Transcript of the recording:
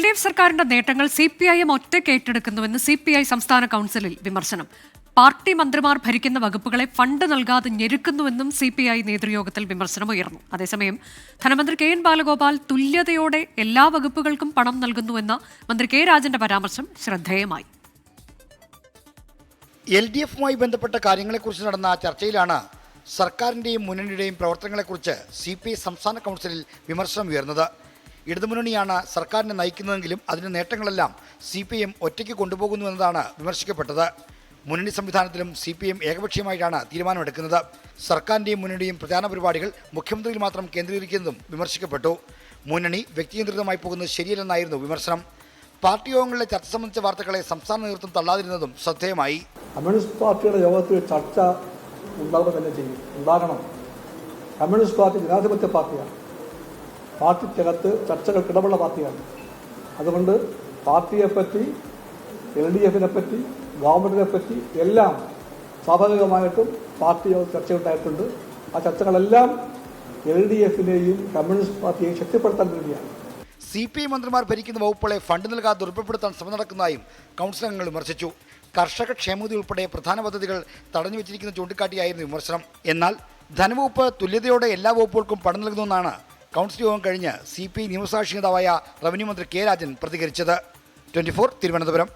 L D F സർക്കാരിന്റെ നേട്ടങ്ങൾ C P I M ഒറ്റയ്ക്ക് ഏറ്റെടുക്കുന്നുവെന്ന് സി പി ഐ സംസ്ഥാന കൗൺസിലിൽ വിമർശനം. പാർട്ടി മന്ത്രിമാർ ഭരിക്കുന്ന വകുപ്പുകളെ ഫണ്ട് നൽകാതെ ഞെരുക്കുന്നുവെന്നും സി പി ഐ നേതൃയോഗത്തിൽ വിമർശനമുയർന്നു അതേസമയം ധനമന്ത്രി കെ എൻ ബാലഗോപാൽ തുല്യതയോടെ എല്ലാ വകുപ്പുകൾക്കും പണം നൽകുന്നുവെന്ന മന്ത്രി കെ രാജന്റെ പരാമർശം ശ്രദ്ധേയമായി. എൽ ഡി എഫുമായി ബന്ധപ്പെട്ട കാര്യങ്ങളെക്കുറിച്ച് നടന്ന ചർച്ചയിലാണ് സർക്കാരിന്റെയും മുന്നണിയുടെയും പ്രവർത്തനങ്ങളെക്കുറിച്ച് സി പി ഐ സംസ്ഥാന കൗൺസിലിൽ വിമർശനം ഉയർന്നത്. ഇടതുമുന്നണിയാണ് സർക്കാരിനെ നയിക്കുന്നതെങ്കിലും അതിന്റെ നേട്ടങ്ങളെല്ലാം സി പി എം ഒറ്റയ്ക്ക് കൊണ്ടുപോകുന്നുവെന്നതാണ് വിമർശിക്കപ്പെട്ടത്. മുന്നണി സംവിധാനത്തിലും സി പി എം ഏകപക്ഷീയമായിട്ടാണ് തീരുമാനമെടുക്കുന്നത്. സർക്കാരിന്റെയും മുന്നണിയും പ്രധാന പരിപാടികൾ മുഖ്യമന്ത്രിയിൽ മാത്രം കേന്ദ്രീകരിക്കുന്നതും വിമർശിക്കപ്പെട്ടു. മുന്നണി വ്യക്തികേന്ദ്രിതമായി പോകുന്നത് ശരിയല്ലെന്നായിരുന്നു വിമർശനം. പാർട്ടി യോഗങ്ങളിലെ ചർച്ച സംബന്ധിച്ച വാർത്തകളെ സംസ്ഥാന നേതൃത്വം തള്ളാതിരുന്നതും ശ്രദ്ധേയമായി. കമ്മ്യൂണിസ്റ്റ് പാർട്ടിയുടെ യോഗത്തിൽ ചർച്ച ഉണ്ടാവുക തന്നെ ചെയ്യും. ഉണ്ടാകണം. കമ്മ്യൂണിസ്റ്റ് പാർട്ടി ജനാധിപത്യ പാർട്ടിയാണ്. പാർട്ടിക്കകത്ത് ചർച്ചകൾ ഇടമുള്ള പാർട്ടിയാണ്. അതുകൊണ്ട് പാർട്ടിയെപ്പറ്റി എൽ ഡി എഫിനെ പറ്റി ഗവൺമെന്റിനെ പറ്റി എല്ലാം സ്വാഭാവികമായിട്ടും പാർട്ടി ചർച്ചയുണ്ടായിട്ടുണ്ട്. ആ ചർച്ചകളെല്ലാം എൽ ഡി എഫിനെയും കമ്മ്യൂണിസ്റ്റ് പാർട്ടിയെയും ശക്തിപ്പെടുത്താൻ വേണ്ടിയാണ്. സി പി ഐ മന്ത്രിമാർ ഭരിക്കുന്ന വകുപ്പുകളെ ഫണ്ട് നൽകാതെ ദുർബലപ്പെടുത്താൻ ശ്രമം നടക്കുന്നതായും കൗൺസിൽ അംഗങ്ങൾ വിമർശിച്ചു. കർഷക ക്ഷേമനിധി ഉൾപ്പെടെ പ്രധാന പദ്ധതികൾ തടഞ്ഞു വെച്ചിരിക്കുന്ന ചൂണ്ടിക്കാട്ടിയായിരുന്നു വിമർശനം. എന്നാൽ ധനവകുപ്പ് തുല്യതയോടെ എല്ലാ വകുപ്പുകൾക്കും പണം നൽകുന്നുവെന്നാണ് കൗൺസിൽ യോഗം കഴിഞ്ഞ് സി പി നിയമസാക്ഷി നേതാവായ റവന്യൂ മന്ത്രി കെ രാജൻ പ്രതികരിച്ചത്. ട്വന്റി തിരുവനന്തപുരം.